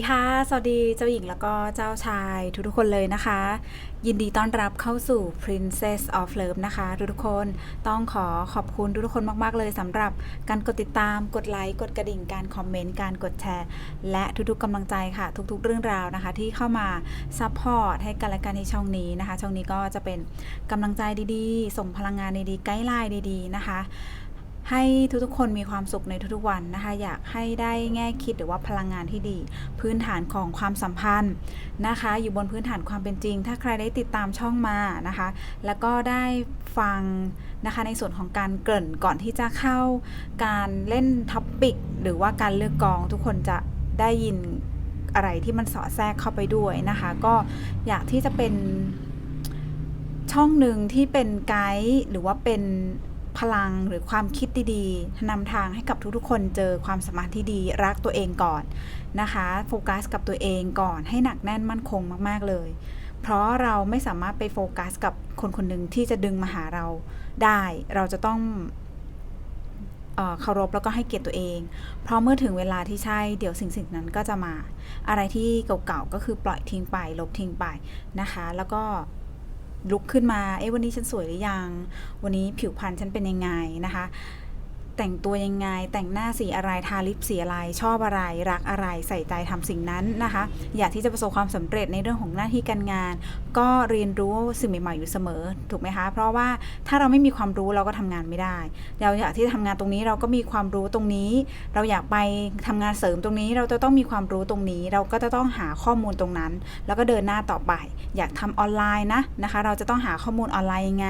สดีค่ะ สวัสดีเจ้าหญิงแล้วก็เจ้าชายทุกๆคนเลยนะคะ ยินดีต้อนรับเข้าสู่ Princess of Love นะคะ ทุกๆคนต้องขอขอบคุณทุกๆคนมากๆเลยสำหรับการกดติดตามกดไลค์กดกระดิ่งการคอมเมนต์การกดแชร์ และทุกๆกำลังใจค่ะ ทุกๆเรื่องราวนะคะ ที่เข้ามาซัพพอร์ตให้กันและกันในช่องนี้นะคะ ช่องนี้ก็จะเป็นกำลังใจดีๆ ส่งพลังงานดีๆไกด์ไลน์ดีๆนะคะ ให้ทุกๆ คนมีความสุขในทุกๆวันนะคะ อยากให้ได้แง่คิดหรือว่าพลังงานที่ดี พื้นฐานของความสัมพันธ์นะคะ อยู่บนพื้นฐานความเป็นจริง ถ้าใครได้ติดตามช่องมานะคะ แล้วก็ได้ฟังนะคะในส่วนของการเกริ่นก่อนที่จะเข้าการเล่นท็อปปิกหรือว่าการเลือกกองทุกคนจะได้ยินอะไรที่มันสอดแทรกเข้าไปด้วยนะคะ ก็อยากที่จะเป็นช่องหนึ่งที่เป็นไกด์หรือว่าเป็น พลังหรือความคิดดีๆนำทางให้กับทุกๆ คนเจอความสามารถที่ดีรักตัวเองก่อนนะคะโฟกัสกับตัวเองก่อนให้หนักแน่นมั่นคงมากๆเลย เพราะเราไม่สามารถไปโฟกัสกับคนคนหนึ่งที่จะดึงมาหาเราได้ เราจะต้องเคารพแล้วก็ให้เกียรติตัวเอง เพราะเมื่อถึงเวลาที่ใช่ เดี๋ยวสิ่งสิ่งนั้นก็จะมา อะไรที่เก่าๆก็คือปล่อยทิ้งไป ลบทิ้งไปนะคะ แล้วก็ ลุกขึ้นมา เอ๊ะวันนี้ฉันสวยหรือยัง วันนี้ผิวพรรณฉันเป็นยังไงนะคะ แต่งตัวยังไง แต่งหน้าสีอะไรทาลิปสีอะไร ชอบอะไร รักอะไรใส่ใจทำสิ่งนั้นนะคะ อยากที่จะประสบความสำเร็จในเรื่องของหน้าที่การงาน ก็เรียนรู้สิ่งใหม่ๆอยู่เสมอถูกไหมคะ เพราะว่าถ้าเราไม่มีความรู้เราก็ทำงานไม่ได้ เราอยากที่จะทำงานตรงนี้เราก็มีความรู้ตรงนี้ เราอยากไปทำงานเสริมตรงนี้ เราจะต้องมีความรู้ตรงนี้ เราก็จะต้องหาข้อมูลตรงนั้น แล้วก็เดินหน้าต่อไป อยากทำออนไลน์นะนะคะ เราจะต้องหาข้อมูลออนไลน์ยังไง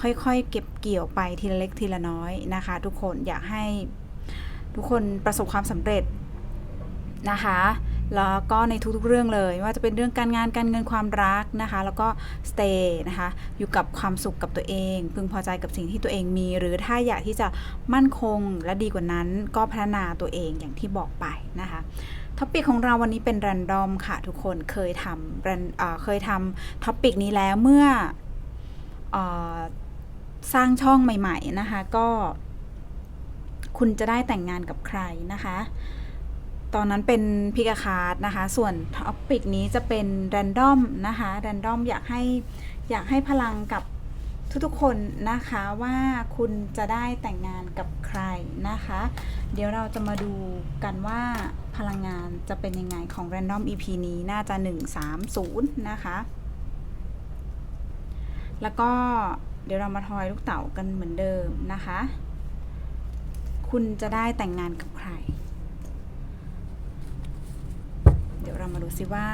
ค่อยๆ เก็บเกี่ยวไปทีละเล็กทีละน้อยนะคะ ทุกคนอยากให้ทุกคนประสบความสำเร็จนะคะ แล้วก็ในทุกๆเรื่องเลยว่าจะเป็นเรื่องการงานการเงินความรักนะคะ แล้วก็ stay นะคะ อยู่กับความสุขกับตัวเอง พึงพอใจกับสิ่งที่ตัวเองมี หรือถ้าอยากที่จะมั่นคงและดีกว่านั้น ก็พัฒนาตัวเองอย่างที่บอกไปนะคะท็อปิกของเราวันนี้เป็น r รนดอมค่ะทุกคนเคยทำเเคยทำท็อปิกนี้แล้วเมื่ออสร้างช่องใหม่ ๆ นะคะ ก็ คุณจะได้แต่งงานกับใครนะคะ ตอนนั้นเป็นพิกาคาร์ดนะคะ ส่วนท็อปิกนี้จะเป็นแรนดอมนะคะแรนดอมอยากให้อยากให้พลังกับทุกๆคนนะคะว่าคุณจะได้แต่งงานกับใครนะคะ เดี๋ยวเราจะมาดูกันว่าพลังงานจะเป็นยังไงของ Random EP นี้น่าจะ 130 นะคะ แล้วก็เดี๋ยวเรามาทอยลูกเต๋ากันเหมือนเดิมนะคะ คุณจะได้แต่งงานกับใคร เดี๋ยวเรามาดูซิว่า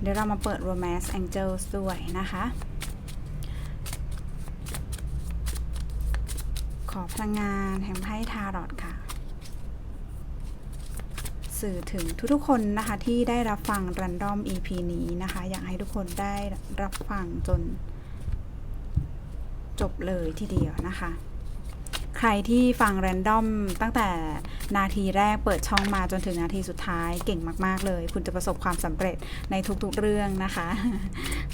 เดี๋ยวเรามาเปิด Romance Angels ด้วยนะคะ ขอพลังงานแห่งไพ่ทารอตค่ะ สื่อถึงทุกๆคนนะคะที่ได้รับฟัง Random EP นี้นะคะ อยากให้ทุกคนได้รับฟังจนจบเลยทีเดียวนะคะ ใครที่ฟัง Random ตั้งแต่นาทีแรกเปิดช่องมาจนถึงนาทีสุดท้ายเก่งมาก ๆ เลย คุณจะประสบความสำเร็จในทุกๆเรื่องนะคะ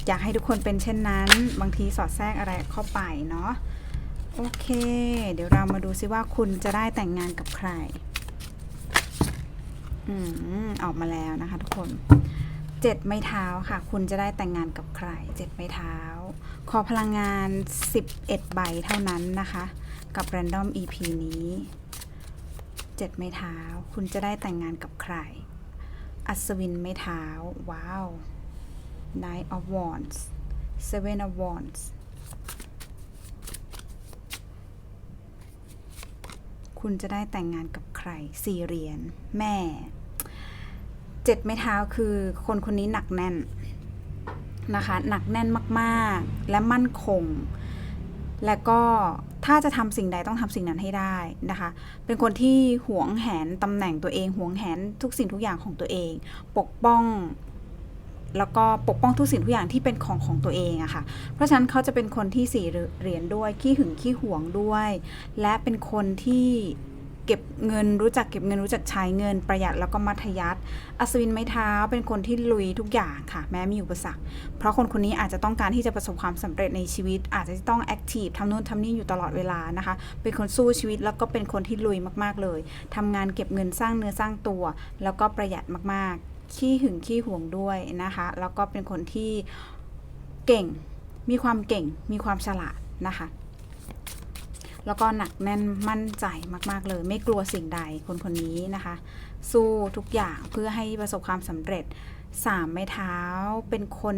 อยากให้ทุกคนเป็นเช่นนั้น บางทีสอดแทรกอะไรเข้าไปเนาะโอเค เดี๋ยวเรามาดูซิว่าคุณจะได้แต่งงานกับใคร อืมออกมาแล้วนะคะทุกคนเจ็ดไม้เท้าค่ะ คุณจะได้แต่งงานกับใครเจ็ดไม้เท้า ขอพลังงาน 11 ใบเท่านั้นนะคะ กับ Random EP นี้เจ็ดไม้เท้า คุณจะได้แต่งงานกับใคร อัศวินไม้เท้า ว้าว Nine of Wands Seven of Wands คุณจะได้แต่งงานกับใคร สี่เหรียญ แม่ เจ็ดไม้เท้าคือคนคนนี้หนักแน่นนะคะ หนักแน่นมาก ๆ และมั่นคง และก็ ถ้าจะทำสิ่งใดต้องทำสิ่งนั้นให้ได้นะคะ เป็นคนที่หวงแหนตำแหน่งตัวเองหวงแหนทุกสิ่งทุกอย่างของตัวเอง ปกป้อง แล้วก็ปกป้องทุกสิ่งทุกอย่างที่เป็นของของตัวเองอะค่ะ เพราะฉะนั้นเขาจะเป็นคนที่สี่เหรียญด้วยขี้หึงขี้หวงด้วย และเป็นคนที่ เก็บเงินรู้จักเก็บเงินรู้จักใช้เงินประหยัดแล้วก็มัธยัสถ์อัศวินไม้เท้าเป็นคนที่ลุยทุกอย่างค่ะ แม้มีอุปสรรค เพราะคนคนนี้อาจจะต้องการที่จะประสบความสำเร็จในชีวิต อาจจะต้องแอคทีฟทำนู่นทำนี่อยู่ตลอดเวลานะคะ เป็นคนสู้ชีวิตแล้วก็เป็นคนที่ลุยมากๆเลยทำงานเก็บเงินสร้างเนื้อสร้างตัว แล้วก็ประหยัดมากๆ ขี้หึงขี้ห่วงด้วยนะคะ แล้วก็เป็นคนที่เก่งมีความเก่งมีความฉลาดนะคะ แล้วก็หนักแน่นมั่นใจมาก ๆ เลย ไม่กลัวสิ่งใดคนคนนี้นะคะ สู้ทุกอย่างเพื่อให้ประสบความสำเร็จสามไม้เท้าเป็นคน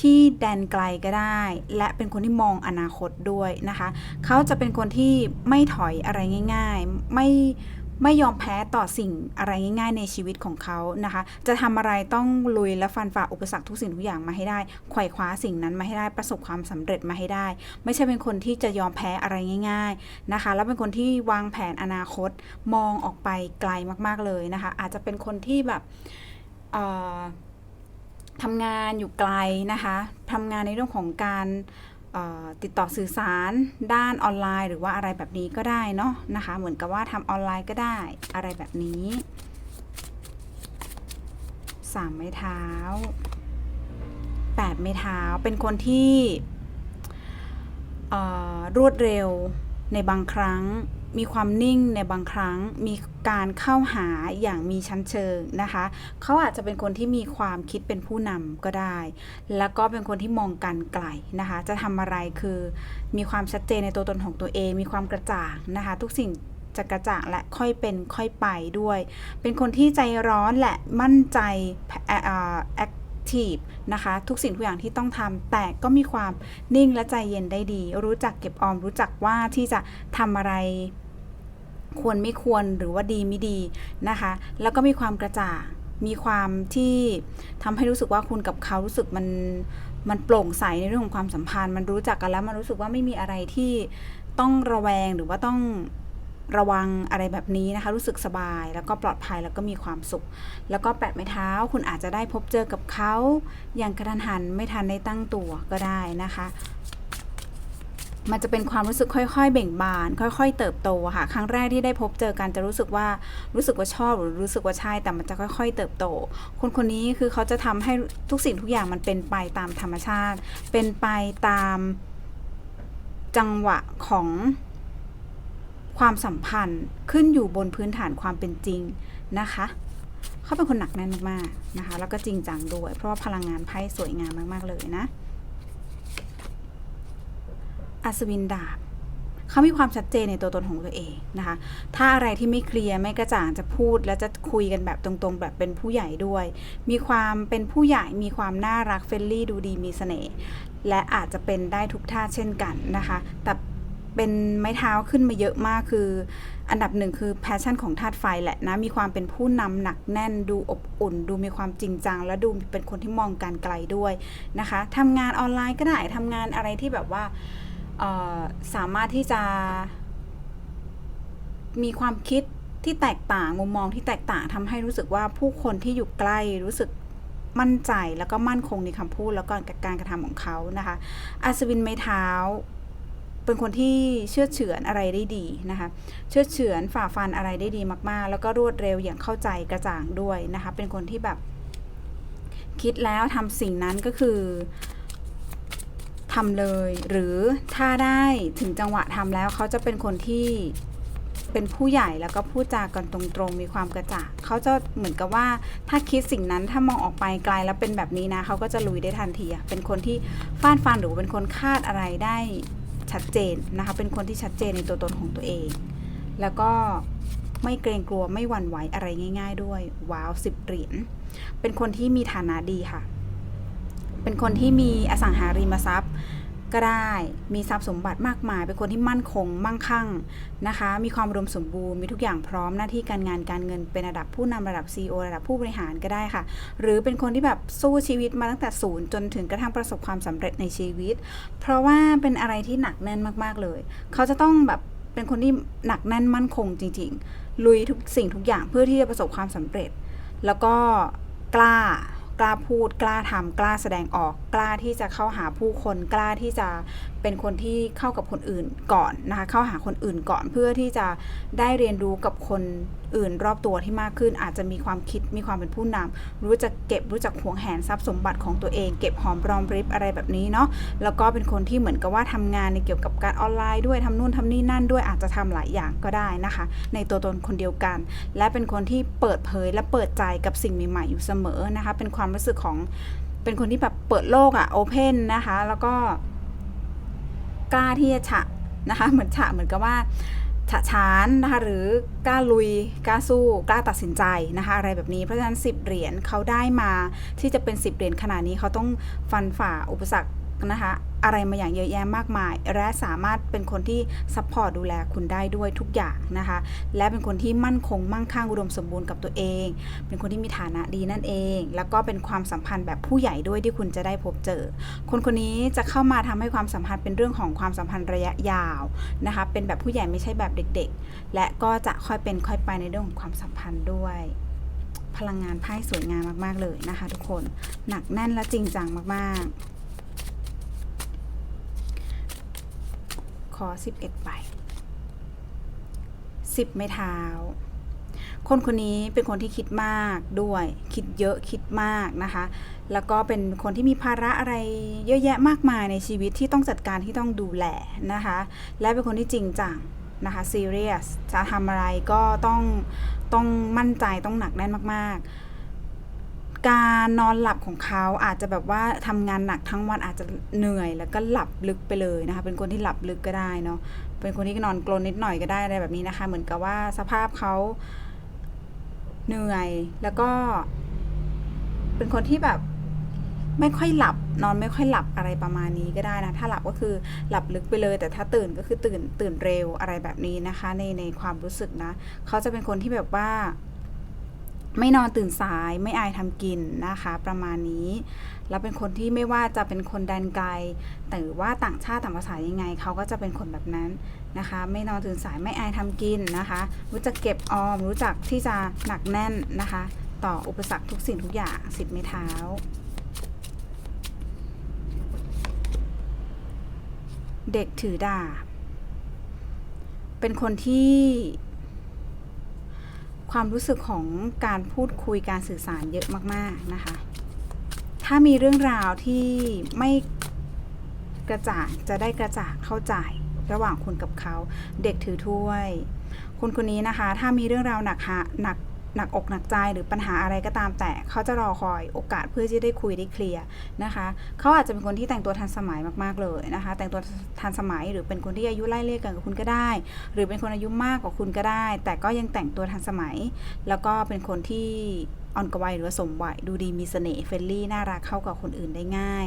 ที่แดนไกลก็ได้ และเป็นคนที่มองอนาคตด้วยนะคะ เขาจะเป็นคนที่ไม่ถอยอะไรง่าย ๆ ไม่ ไม่ยอมแพ้ต่อสิ่งอะไรง่าย ๆ ในชีวิตของเขานะคะ จะทำอะไรต้องลุยและฟันฝ่าอุปสรรคทุกสิ่งทุกอย่างมาให้ได้ไขว่คว้าสิ่งนั้นมาให้ได้ประสบความสำเร็จมาให้ได้ ไม่ใช่เป็นคนที่จะยอมแพ้อะไรง่าย ๆนะคะ แล้วเป็นคนที่วางแผนอนาคตมองออกไปไกลมากๆเลยนะคะ อาจจะเป็นคนที่แบบทำงานอยู่ไกลนะคะทำงานในเรื่องของการ ติดต่อสื่อสารด้านออนไลน์ หรือว่าอะไรแบบนี้ก็ได้เนาะนะคะ เหมือนกับว่าทำออนไลน์ก็ได้อะไรแบบนี้สามไม้เท้าแปดไม้เท้าเป็นคนที่รวดเร็วในบางครั้ง มีความนิ่งในบางครั้งมีการเข้าหาอย่างมีชั้นเชิงนะคะ เขาอาจจะเป็นคนที่มีความคิดเป็นผู้นำก็ได้ แล้วก็เป็นคนที่มองการไกลนะคะ จะทำอะไรคือมีความชัดเจนในตัวตนของตัวเอง มีความกระจ่างนะคะ ทุกสิ่งจะกระจ่างและค่อยเป็นค่อยไปด้วย เป็นคนที่ใจร้อนและมั่นใจแอคทีฟนะคะ ทุกสิ่งทุกอย่างที่ต้องทำแต่ก็มีความนิ่งและใจเย็นได้ดี รู้จักเก็บออม รู้จักว่าที่จะทำอะไร ควรไม่ควรหรือว่าดีไม่ดีนะคะ แล้วก็มีความกระจ่างมีความที่ทำให้รู้สึกว่าคุณกับเขารู้สึกมันมันโปร่งใสในเรื่องของความสัมพันธ์ มันรู้จักกันแล้วมันรู้สึกว่าไม่มีอะไรที่ต้องระแวงหรือว่าต้องระวังอะไรแบบนี้นะคะ รู้สึกสบายแล้วก็ปลอดภัยแล้วก็มีความสุข แล้วก็แปะไม้เท้า คุณอาจจะได้พบเจอกับเขาอย่างกระทันหันไม่ทันได้ตั้งตัวก็ได้นะคะ มันจะเป็นความรู้สึกค่อย ๆ เบ่งบาน ค่อย ๆ เติบโตค่ะ ครั้งแรกที่ได้พบเจอกันจะรู้สึกว่ารู้สึกว่าชอบหรือรู้สึกว่าใช่แต่มันจะค่อย ๆ เติบโต คนคนนี้คือเขาจะทำให้ทุกสิ่งทุกอย่างมันเป็นไปตามธรรมชาติ เป็นไปตามจังหวะของความสัมพันธ์ขึ้นอยู่บนพื้นฐานความเป็นจริงนะคะ เขาเป็นคนหนักแน่นมากๆนะคะ แล้วก็จริงจังด้วย เพราะว่าพลังงานไพ่สวยงามมาก ๆ เลยนะ อัศวินดาบเขามีความชัดเจนในตัวตนของตัวเองนะคะ ถ้าอะไรที่ไม่เคลียร์ไม่กระจ่างจะพูด และจะคุยกันแบบตรงๆ แบบเป็นผู้ใหญ่ด้วย มีความเป็นผู้ใหญ่มีความน่ารักเฟรนลี่ดูดีมีเสน่ห์และอาจจะเป็นได้ทุกท่าเช่นกันนะคะ แต่เป็นไม้เท้าขึ้นมาเยอะมากคือ อันดับหนึ่งคือแพชชั่นของธาตุไฟแหละนะ มีความเป็นผู้นำหนักแน่นดูอบอุ่น ดูมีความจริงจัง และดูเป็นคนที่มองการไกลด้วยนะคะทำงานออนไลน์ก็ได้ทำงานอะไรที่แบบว่า สามารถที่จะ มีความคิดที่แตกต่างมุมมองที่แตกต่างทำให้รู้สึกว่าผู้คนที่อยู่ใกล้รู้สึกมั่นใจแล้วก็มั่นคงในคำพูดแล้วก็การกระทำของเขานะคะ อัศวินไม้เท้า เป็นคนที่เชื่อเฉือนอะไรได้ดีนะคะ เชื่อเฉือนฝ่าฟันอะไรได้ดีมากๆ แล้วก็รวดเร็วอย่างเข้าใจกระจ่างด้วยนะคะ เป็นคนที่แบบ คิดแล้วทำสิ่งนั้นก็คือ ทำเลย หรือถ้าได้ถึงจังหวะทำแล้วเขาจะเป็นคนที่เป็นผู้ใหญ่แล้วก็พูดจากันตรงๆ มีความกระจ่างเขาจะเหมือนกับว่าถ้าคิดสิ่งนั้นถ้ามองออกไปไกลแล้วเป็นแบบนี้นะเขาก็จะลุยได้ทันทีเป็นคนที่ฟาดฟันหรือเป็นคนคาดอะไรได้ชัดเจนนะคะ เป็นคนที่ชัดเจนในตัวตนของตัวเอง แล้วก็ไม่เกรงกลัวไม่หวั่นไหวอะไรง่าย ๆ ด้วยว้าวสิบเหรียญเป็นคนที่มีฐานะดีค่ะ เป็นคนที่มีอสังหาริมทรัพย์ ก็ได้ มีทรัพย์สมบัติมากมาย เป็นคนที่มั่นคง มั่งคั่งนะคะ มีความอุดมสมบูรณ์ มีทุกอย่างพร้อมหน้าที่การงานการเงิน เป็นระดับผู้นำระดับ CEO ระดับผู้บริหารก็ได้ค่ะ หรือเป็นคนที่แบบสู้ชีวิตมาตั้งแต่ศูนย์จนถึงกระทั่งประสบความสำเร็จในชีวิต เพราะว่าเป็นอะไรที่หนักแน่นมากๆเลย เขาจะต้องแบบเป็นคนที่หนักแน่นมั่นคงจริง ๆ ลุยทุกสิ่งทุกอย่างเพื่อที่จะประสบความสำเร็จ แล้วก็กล้า กล้าพูด กล้าทำกล้าแสดงออก กล้าที่จะเข้าหาผู้คน กล้าที่จะ เป็นคนที่เข้ากับคนอื่นก่อนนะคะเข้าหาคนอื่นก่อนเพื่อที่จะได้เรียนรู้กับคนอื่นรอบตัวที่มากขึ้น อาจจะมีความคิดมีความเป็นผู้นำรู้จักเก็บรู้จักหวงแหนทรัพย์สมบัติของตัวเอง เก็บหอมรอมริบอะไรแบบนี้เนาะแล้วก็เป็นคนที่เหมือนกับว่าทำงานในเกี่ยวกับการออนไลน์ด้วยทำนู่นทำนี่นั่นด้วยอาจจะทำหลายอย่างก็ได้นะคะ ในตัวตนคนเดียวกัน และเป็นคนที่เปิดเผยและเปิดใจกับสิ่งใหม่ๆอยู่เสมอนะคะ เป็นความรู้สึกของเป็นคนที่แบบเปิดโลกอะโอเพนนะคะ แล้วก็ กล้าที่จะฉะนะคะเหมือนฉะเหมือนกับว่าฉะฉานนะคะหรือกล้าลุยกล้าสู้กล้าตัดสินใจนะคะอะไรแบบนี้เพราะฉะนั้น 10 เหรียญเขาได้มาที่จะเป็น 10 เหรียญขนาดนี้เขาต้องฟันฝ่าอุปสรรคนะคะ อะไรมาอย่างเยอะแยะมากมาย และสามารถเป็นคนที่ซัพพอร์ตดูแลคุณได้ด้วยทุกอย่างนะคะ และเป็นคนที่มั่นคงมั่งคั่งอุดมสมบูรณ์กับตัวเอง เป็นคนที่มีฐานะดีนั่นเอง แล้วก็เป็นความสัมพันธ์แบบผู้ใหญ่ด้วยที่คุณจะได้พบเจอ คนคนนี้จะเข้ามาทำให้ความสัมพันธ์เป็นเรื่องของความสัมพันธ์ระยะยาวนะคะ เป็นแบบผู้ใหญ่ไม่ใช่แบบเด็ก ๆ และก็จะค่อยเป็นค่อยไปในเรื่องของความสัมพันธ์ด้วยพลังงานไพ่สวยงามมาก ๆ เลยนะคะทุกคน หนักแน่นและจริงจังมาก ๆ ขอ 11ใบ10 ไม่เท้า คนคนนี้เป็นคนที่คิดมากด้วย คิดเยอะคิดมากนะคะ แล้วก็เป็นคนที่มีภาระอะไรเยอะแยะมากมายในชีวิตที่ต้องจัดการที่ต้องดูแลนะคะ และเป็นคนที่จริงจังนะคะ serious จะทำอะไรก็ต้องต้องมั่นใจต้องหนักแน่นมาก ๆ การนอนหลับของเขาอาจจะแบบว่าทำงานหนักทั้งวันอาจจะเหนื่อยแล้วก็หลับลึกไปเลยนะคะ เป็นคนที่หลับลึกก็ได้เนาะเป็นคนที่นอนกลนนิดหน่อยก็ได้อะไรแบบนี้นะคะ เหมือนกับว่าสภาพเขาเหนื่อยแล้วก็ เป็นคนที่แบบไม่ค่อยหลับนอนไม่ค่อยหลับอะไรประมาณนี้ก็ได้นะ ถ้าหลับก็คือหลับลึกไปเลย แต่ถ้าตื่นก็คือตื่นตื่นเร็วอะไรแบบนี้นะคะ ในในความรู้สึกนะ เขาจะเป็นคนที่แบบว่า ไม่นอนตื่นสายไม่อายทำกินนะคะ ประมาณนี้ แล้วเป็นคนที่ไม่ว่าจะเป็นคนแดนไกลแต่ว่าต่างชาติต่างภาษายังไงเขาก็จะเป็นคนแบบนั้นนะคะ ไม่นอนตื่นสายไม่อายทำกินนะคะ รู้จักเก็บออม รู้จักที่จะหนักแน่นนะคะ ต่ออุปสรรคทุกสิ่งทุกอย่างสิบไม้เท้าเด็กถือดาบเป็นคนที่ ความรู้สึกของการพูดคุยการสื่อสารเยอะมาก ๆ นะคะ ถ้ามีเรื่องราวที่ไม่กระจ่างจะได้กระจ่างเข้าใจระหว่างคุณกับเขา เด็กถือถ้วย คนคนนี้นะคะ ถ้ามีเรื่องราวหนักหนัก หนักอกหนักใจหรือปัญหาอะไรก็ตามแต่เขาจะรอคอยโอกาสเพื่อที่ได้คุยได้เคลียร์นะคะเขาอาจจะเป็นคนที่แต่งตัวทันสมัยมากๆเลยนะคะ แต่งตัวทันสมัยหรือเป็นคนที่อายุไล่เลี่ยกันกับคุณก็ได้ หรือเป็นคนอายุมากกว่าคุณก็ได้ แต่ก็ยังแต่งตัวทันสมัย แล้วก็เป็นคนที่อ่อนกว่าวัยหรือสมวัยดูดีมีเสน่ห์เฟรนลี่น่ารักเข้ากับคนอื่นได้ง่าย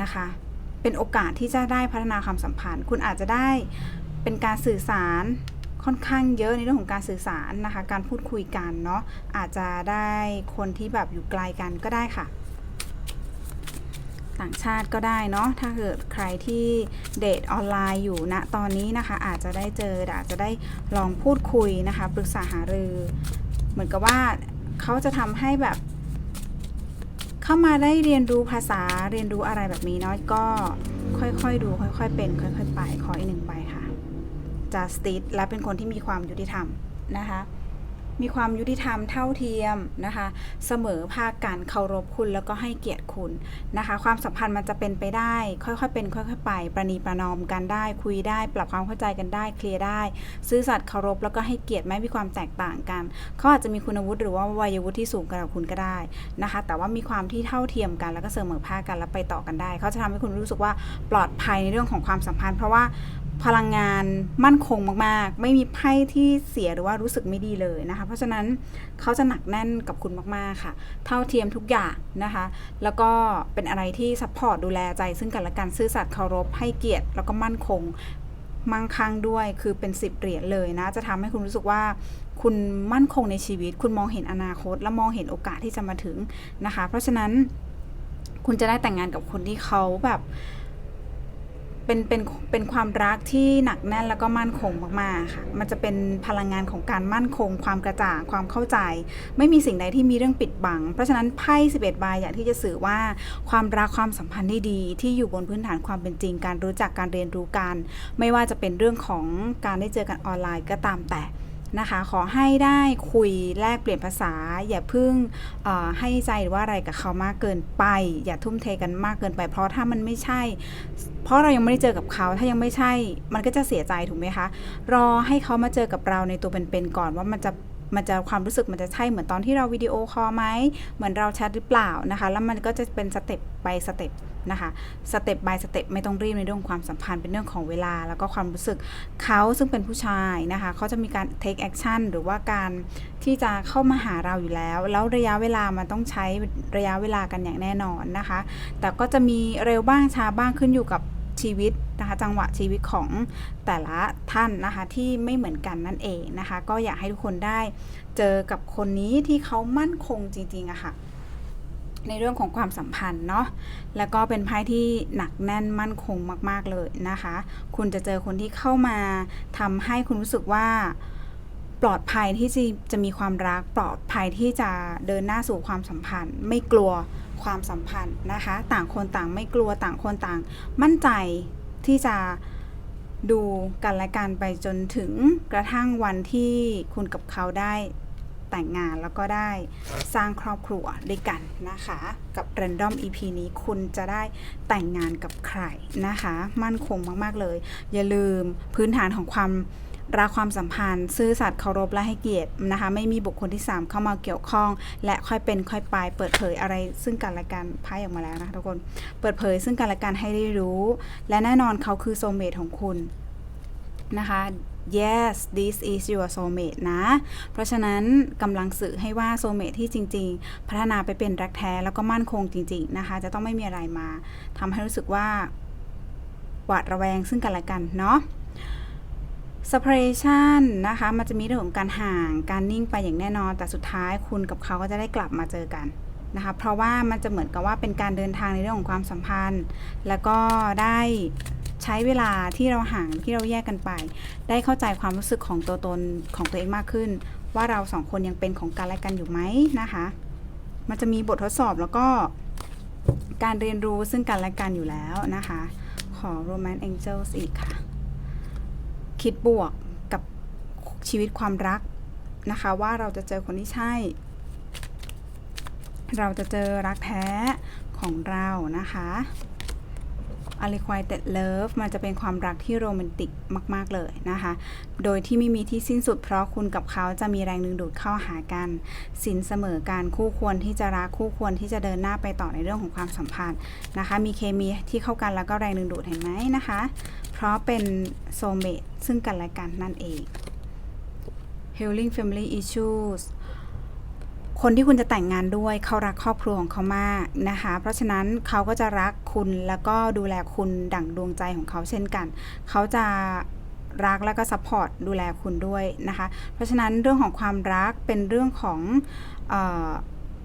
นะคะ เป็นโอกาสที่จะได้พัฒนาความสัมพันธ์ คุณอาจจะได้เป็นการสื่อสาร ค่อนข้างเยอะในเรื่องของการสื่อสารนะคะ การพูดคุยกันเนาะอาจจะได้คนที่แบบอยู่ไกลกันก็ได้ค่ะ ต่างชาติก็ได้เนาะถ้าเกิดใครที่เดทออนไลน์อยู่ณตอนนี้นะคะ อาจจะได้เจออาจจะได้ลองพูดคุยนะคะปรึกษาหารือ เหมือนกับว่าเขาจะทำให้แบบเข้ามาได้เรียนรู้ภาษาเรียนรู้อะไรแบบนี้เนาะก็ค่อยๆดู ค่อย ๆ เป็น ค่อย ๆ ไปขออีกหนึ่งใบค่ะ justice และเป็นคนที่มีความยุติธรรมนะคะ มีความยุติธรรมเท่าเทียมนะคะ เสมอภาคกันเคารพคุณแล้วก็ให้เกียรติคุณนะคะ ความสัมพันธ์มันจะเป็นไปได้ ค่อยๆเป็นค่อยๆไป ประนีประนอมกันได้ คุยได้ ปรับความเข้าใจกันได้ เคลียร์ได้ ซื่อสัตย์เคารพแล้วก็ให้เกียรติไม่มีความแตกต่างกัน เขาอาจจะมีคุณวุฒิหรือว่าวัยวุฒิที่สูงกว่าคุณก็ได้นะคะ แต่ว่ามีความที่เท่าเทียมกัน แล้วก็เสมอภาคกันแล้วไปต่อกันได้ เขาจะทำให้คุณรู้สึกว่าปลอดภัยในเรื่องของความสัมพันธ์ เพราะว่า พลังงานมั่นคงมากๆ ไม่มีไพ่ที่เสียหรือว่ารู้สึกไม่ดีเลยนะคะ เพราะฉะนั้นเขาจะหนักแน่นกับคุณมากๆค่ะ เท่าเทียมทุกอย่างนะคะ แล้วก็เป็นอะไรที่ซัพพอร์ตดูแลใจ ซึ่งกันและกันซื่อสัตย์เคารพให้เกียรติ แล้วก็มั่นคงมั่งคั่งด้วยคือเป็นสิบเหรียญเลยนะ จะทำให้คุณรู้สึกว่าคุณมั่นคงในชีวิต คุณมองเห็นอนาคต และมองเห็นโอกาสที่จะมาถึงนะคะ เพราะฉะนั้นคุณจะได้แต่งงานกับคนที่เขาแบบ เป็นเป็นเป็นความรักที่หนักแน่นแล้วก็มั่นคงมากๆค่ะ มันจะเป็นพลังงานของการมั่นคง ความกระจ่างความเข้าใจ ไม่มีสิ่งใดที่มีเรื่องปิดบัง เพราะฉะนั้นไพ่11ใบอยากที่จะสื่อว่าความรักความสัมพันธ์ที่ดี ที่อยู่บนพื้นฐานความเป็นจริง การรู้จักการเรียนรู้กันไม่ว่าจะเป็นเรื่องของการได้เจอกันออนไลน์ก็ตามแต่ นะคะ ขอให้ได้คุยแลกเปลี่ยนภาษา อย่าเพึ่งให้ใจหรือว่าอะไรกับเขามากเกินไป อย่าทุ่มเทกันมากเกินไป เพราะถ้ามันไม่ใช่ เพราะเรายังไม่ได้เจอกับเขา ถ้ายังไม่ใช่ มันก็จะเสียใจถูกไหมคะ รอให้เขามาเจอกับเราในตัวเป็นๆก่อนว่ามันจะ มันจะความรู้สึกมันจะใช่เหมือนตอนที่เราวิดีโอคอลไหมเหมือนเราแชทหรือเปล่านะคะ แล้วมันก็จะเป็นสเต็ปไปสเต็ปนะคะสเต็ป by สเต็ปไม่ต้องรีบในเรื่องของความสัมพันธ์เป็นเรื่องของเวลา แล้วก็ความรู้สึกเขาซึ่งเป็นผู้ชายนะคะเขาจะมีการ take action หรือว่าการที่จะเข้ามาหาเราอยู่แล้ว แล้วระยะเวลามันต้องใช้ระยะเวลากันอย่างแน่นอนนะคะ แต่ก็จะมีเร็วบ้างช้าบ้างขึ้นอยู่กับ ชีวิตนะคะจังหวะชีวิตของแต่ละท่านนะคะที่ไม่เหมือนกันนั่นเองนะคะ ก็อยากให้ทุกคนได้เจอกับคนนี้ที่เขามั่นคงจริงๆอะค่ะในเรื่องของความสัมพันธ์เนาะ แล้วก็เป็นไพ่ที่หนักแน่นมั่นคงมาก ๆเลยนะคะ คุณจะเจอคนที่เข้ามาทำให้คุณรู้สึกว่าปลอดภัยที่จะจะมีความรักปลอดภัยที่จะเดินหน้าสู่ความสัมพันธ์ ไม่กลัว ความสัมพันธ์นะคะ ต่างคนต่างไม่กลัวต่างคนต่าง มั่นใจที่จะดูกันและกันไปจนถึงกระทั่งวันที่คุณกับเขาได้แต่งงานแล้วก็ได้สร้างครอบครัวด้วยกันนะคะ กับ Random EP นี้คุณจะได้แต่งงานกับใครนะคะ มั่นคงมาก ๆ เลย อย่าลืมพื้นฐานของความ รักความสัมพันธ์ ซื่อสัตย์เคารพและให้เกียรตินะคะ ไม่มีบุคคลที่ 3 เข้ามาเกี่ยวข้อง และค่อยเป็นค่อยไป เปิดเผยอะไรซึ่งกันและกันไพ่ออกมาแล้วนะคะทุกคน เปิดเผยซึ่งกันและกันให้ได้รู้ และแน่นอนเขาคือโซเมตของคุณนะคะ yes this is your soulmate นะ เพราะฉะนั้นกำลังสื่อให้ว่าโซเมตที่จริง ๆ พัฒนาไปเป็นรักแท้แล้วก็มั่นคงจริง ๆ นะคะ จะต้องไม่มีอะไรมาทำให้รู้สึกว่าหวาดระแวงซึ่งกันและกันเนาะ separation นะคะ มันจะมีเรื่องของการห่าง การนิ่งไปอย่างแน่นอน แต่สุดท้ายคุณกับเขาก็จะได้กลับมาเจอกันนะคะ เพราะว่ามันจะเหมือนกับว่าเป็นการเดินทางในเรื่องของความสัมพันธ์ แล้วก็ได้ใช้เวลาที่เราห่างที่เราแยกกันไป ได้เข้าใจความรู้สึกของตัวตนของตัวเองมากขึ้น ว่าเราสองคนยังเป็นของกันและกันอยู่ไหมนะคะ มันจะมีบททดสอบแล้วก็การเรียนรู้ซึ่งกันและกันอยู่แล้วนะคะ ขอ Romance Angels อีกค่ะ คิดบวกกับชีวิตความรักนะคะ ว่าเราจะเจอคนที่ใช่ เราจะเจอรักแท้ของเรานะคะ a l i q u i t e d love มันจะเป็นความรักที่โรแมนติกมาก ๆ เลยนะคะ โดยที่ไม่มีที่สิ้นสุดเพราะคุณกับเขาจะมีแรงดึงดูดเข้าหากันสินเสมอการคู่ควรที่จะรักคู่ควรที่จะเดินหน้าไปต่อในเรื่องของความสัมพันธ์นะคะ มีเคมีที่เข้ากันแล้วก็แรงดึงดูดเห็นไหมนะคะ เพราะเป็นโซเมตซึ่งกันและกันนั่นเอง healing family issues คนที่คุณจะแต่งงานด้วยเขารักครอบครัวของเขามากนะคะ เพราะฉะนั้นเขาก็จะรักคุณแล้วก็ดูแลคุณดั่งดวงใจของเขาเช่นกัน เขาจะรักแล้วก็ซัพพอร์ตดูแลคุณด้วยนะคะ เพราะฉะนั้นเรื่องของความรักเป็นเรื่องของออ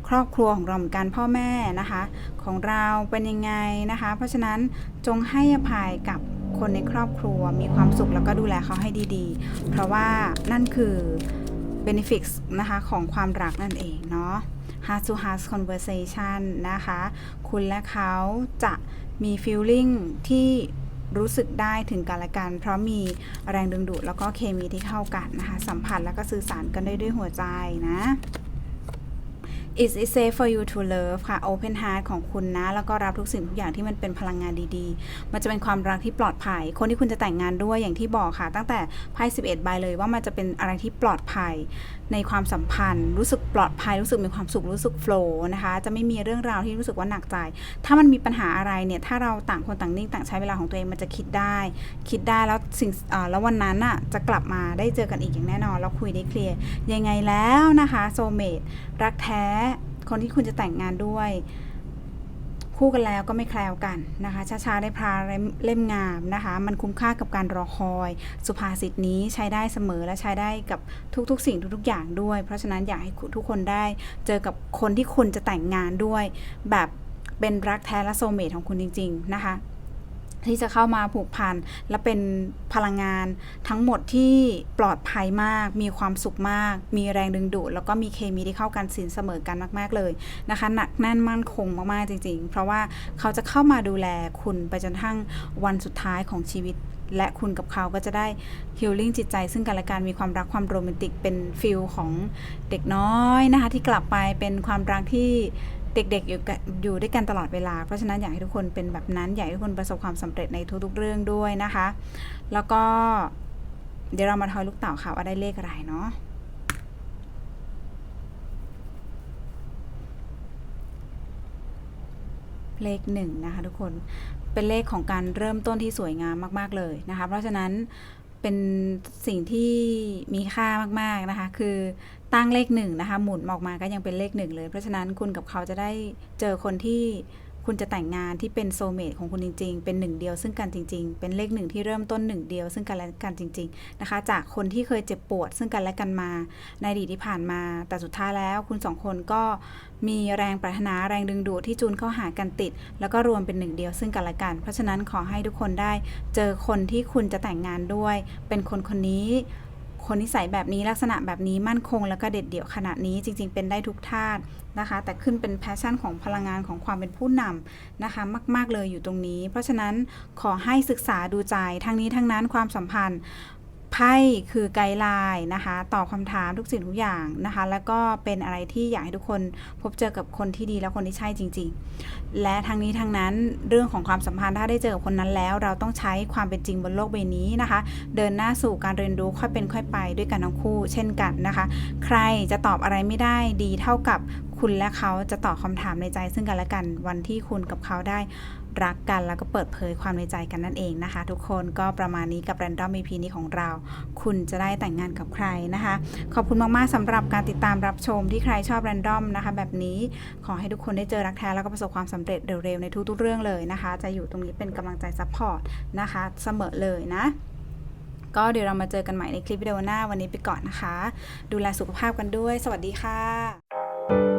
ครอบครัวของเราเหมือนกันพ่อแม่นะคะ ของเราเป็นยังไงนะคะ เพราะฉะนั้นจงให้อภัยกับ คนในครอบครัวมีความสุขแล้วก็ดูแลเขาให้ดีๆ เพราะว่านั่นคือ benefits นะคะของความรักนั่นเองเนาะ heart to heart conversation นะคะ คุณและเขาจะมี feeling ที่รู้สึกได้ถึงกันและกัน เพราะมีแรงดึงดูดแล้วก็เคมีที่เข้ากันนะคะ สัมผัสแล้วก็สื่อสารกันได้ด้วยหัวใจนะ Is it safe for you to love ค่ะ Open heart ของคุณนะ แล้วก็รับทุกสิ่งทุกอย่างที่มันเป็นพลังงานดีๆ มันจะเป็นความรักที่ปลอดภัย คนที่คุณจะแต่งงานด้วยอย่างที่บอกค่ะ ตั้งแต่ไพ่11 ใบเลยว่ามันจะเป็นอะไรที่ปลอดภัย ในความสัมพันธ์ รู้สึกปลอดภัย รู้สึกมีความสุข รู้สึกโฟล์นะคะ จะไม่มีเรื่องราวที่รู้สึกว่าหนักใจ ถ้ามันมีปัญหาอะไรเนี่ย ถ้าเราต่างคนต่างนิ่งต่างใช้เวลาของตัวเองมันจะคิดได้ คิดได้แล้วสิ่งแล้ววันนั้นน่ะจะกลับมาได้เจอกันอีกอย่างแน่นอนแล้วคุยได้เคลียร์ยังไงแล้วนะคะโซเมตรักแท้ คนที่คุณจะแต่งงานด้วย คู่กันแล้วก็ไม่แคล้วกันนะคะช้าๆได้พราเล่มงามนะคะ มันคุ้มค่ากับการรอคอย สุภาษิตนี้ใช้ได้เสมอและใช้ได้กับทุกๆ สิ่งทุกๆอย่างด้วย เพราะฉะนั้นอยากให้ทุกคนได้เจอกับคนที่คุณจะแต่งงานด้วย แบบเป็นรักแท้และโซเมตของคุณจริง ๆ นะคะ ที่จะเข้ามาผูกพันและเป็นพลังงานทั้งหมดที่ปลอดภัยมาก มีความสุขมาก มีแรงดึงดูด แล้วก็มีเคมีที่เข้ากันสินเสมอกันมาก ๆ เลยนะคะ หนักแน่นมั่นคงมากๆจริง ๆ เพราะว่าเขาจะเข้ามาดูแลคุณไปจนทั้งวันสุดท้ายของชีวิต และคุณกับเขาก็จะได้ฮิลลิ่งจิตใจ ซึ่งกันและกันมีความรักความโรแมนติกเป็นฟิลของเด็กน้อยนะคะที่กลับไปเป็นความรักที่ เด็กๆอยู่อยู่ด้วยกันตลอดเวลา เพราะฉะนั้นอยากให้ทุกคนเป็นแบบนั้น อยากให้ทุกคนประสบความสำเร็จในทุกๆเรื่องด้วยนะคะ แล้วก็เดี๋ยวเรามาทอยลูกเต่าค่ะว่าได้เลขอะไรเนาะเลขหนึ่งนะคะทุกคนเป็นเลขของการเริ่มต้นที่สวยงามมาก ๆ เลยนะคะ เพราะฉะนั้นเป็นสิ่งที่มีค่ามาก ๆ นะคะ คือ ตั้งเลขหนึ่งนะคะหมุนออกมาก็ยังเป็นเลขหนึ่งเลย เพราะฉะนั้นคุณกับเขาจะได้เจอคนที่คุณจะแต่งงานที่เป็นโซเมตของคุณจริง ๆ เป็นหนึ่งเดียวซึ่งกันจริง ๆ เป็นเลขหนึ่งที่เริ่มต้นหนึ่งเดียวซึ่งกันและกันจริง ๆ นะคะ จากคนที่เคยเจ็บปวดซึ่งกันและกันมา ในอดีตที่ผ่านมา แต่สุดท้ายแล้วคุณสองคนก็มีแรงปรารถนาแรงดึงดูดที่จูนเข้าหากันติด แล้วก็รวมเป็นหนึ่งเดียวซึ่งกันและกัน เพราะฉะนั้นขอให้ทุกคนได้เจอคนที่คุณจะแต่งงานด้วย เป็นคนคนนี้ คนนิสัยแบบนี้ลักษณะแบบนี้มั่นคงแล้วก็เด็ดเดี่ยวขนาดนี้จริง ๆ เป็นได้ทุกธาตุนะคะ แต่ขึ้นเป็นแพชชั่นของพลังงานของความเป็นผู้นำนะคะ มาก ๆ เลยอยู่ตรงนี้ เพราะฉะนั้นขอให้ศึกษาดูใจทั้งนี้ทั้งนั้นความสัมพันธ์ ไพ่คือไกด์ไลน์นะคะตอบคำถามทุกสิ่งทุกอย่างนะคะ แล้วก็เป็นอะไรที่อยากให้ทุกคนพบเจอกับคนที่ดีและคนที่ใช่จริง ๆ และทั้งนี้ทั้งนั้นเรื่องของความสัมพันธ์ถ้าได้เจอกับคนนั้นแล้ว เราต้องใช้ความเป็นจริงบนโลกใบนี้นะคะ เดินหน้าสู่การเรียนรู้ค่อยเป็นค่อยไปด้วยกันทั้งคู่ เช่นกันนะคะ ใครจะตอบอะไรไม่ได้ดีเท่ากับคุณและเขาจะตอบคำถามในใจซึ่งกันและกันวันที่คุณกับเขาได้ รักกันแล้วก็เปิดเผยความในใจกันนั่นเองนะคะ ทุกคนก็ประมาณนี้กับ Random EP นี้ของเรา คุณจะได้แต่งงานกับใครนะคะ ขอบคุณมากๆสำหรับการติดตามรับชมที่ใครชอบ Random นะคะ แบบนี้ขอให้ทุกคนได้เจอรักแท้แล้วก็ประสบความสำเร็จเร็วๆในทุกๆเรื่องเลยนะคะ จะอยู่ตรงนี้เป็นกำลังใจซัพพอร์ตนะคะเสมอเลยนะก็เดี๋ยวเรามาเจอกันใหม่ในคลิปวิดีโอหน้าวันนี้ไปก่อนนะคะ ดูแลสุขภาพกันด้วย สวัสดีค่ะ